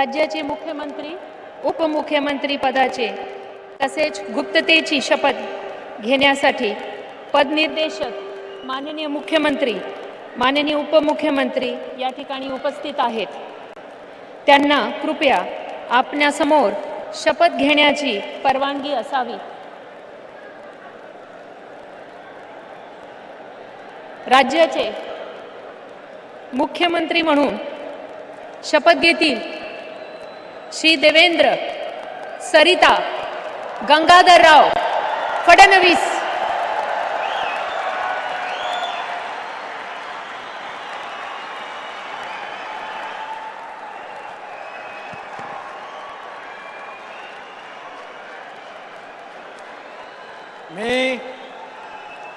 राज्याचे मुख्यमंत्री उपमुख्यमंत्री पदाचे तसेच गुप्ततेची शपथ घेण्यासाठी पदनिर्देशक माननीय मुख्यमंत्री माननीय उपमुख्यमंत्री या ठिकाणी उपस्थित आहेत. त्यांना कृपया आपल्यासमोर शपथ घेण्याची परवानगी असावी. राज्याचे मुख्यमंत्री म्हणून शपथ घेतील श्री देवेंद्र, सरिता, गंगाधर राव, फडणवीस।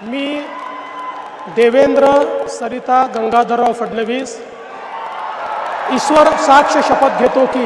मी देवेंद्र, सरिता गंगाधरराव फडणवीस, ईश्वर साक्ष शपथ घेतो की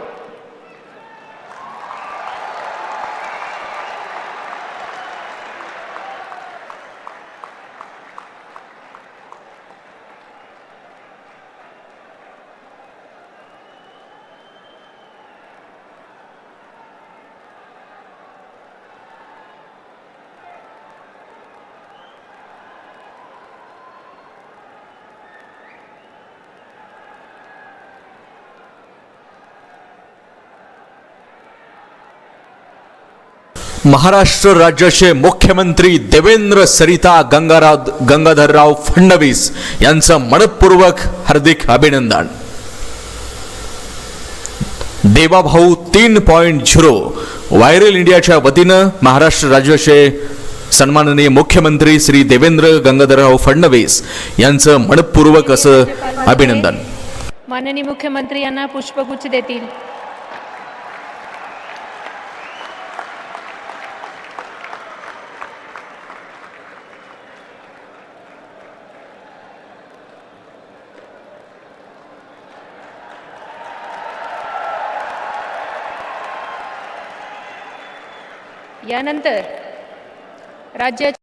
महाराष्ट्र राज्याचे मुख्यमंत्री देवेंद्र सरिता गंगाराव गंगाधरराव फडणवीस यांचं मनपूर्वक हार्दिक अभिनंदन. देवाभाऊ तीन पॉईंट झिरो व्हायरल इंडियाच्या वतीनं महाराष्ट्र राज्याचे सन्माननीय मुख्यमंत्री श्री देवेंद्र गंगाधरराव फडणवीस यांचं मनपूर्वक असं अभिनंदन. माननीय मुख्यमंत्री यांना पुष्पगुच्छ देतील. यानंतर राज्याच्या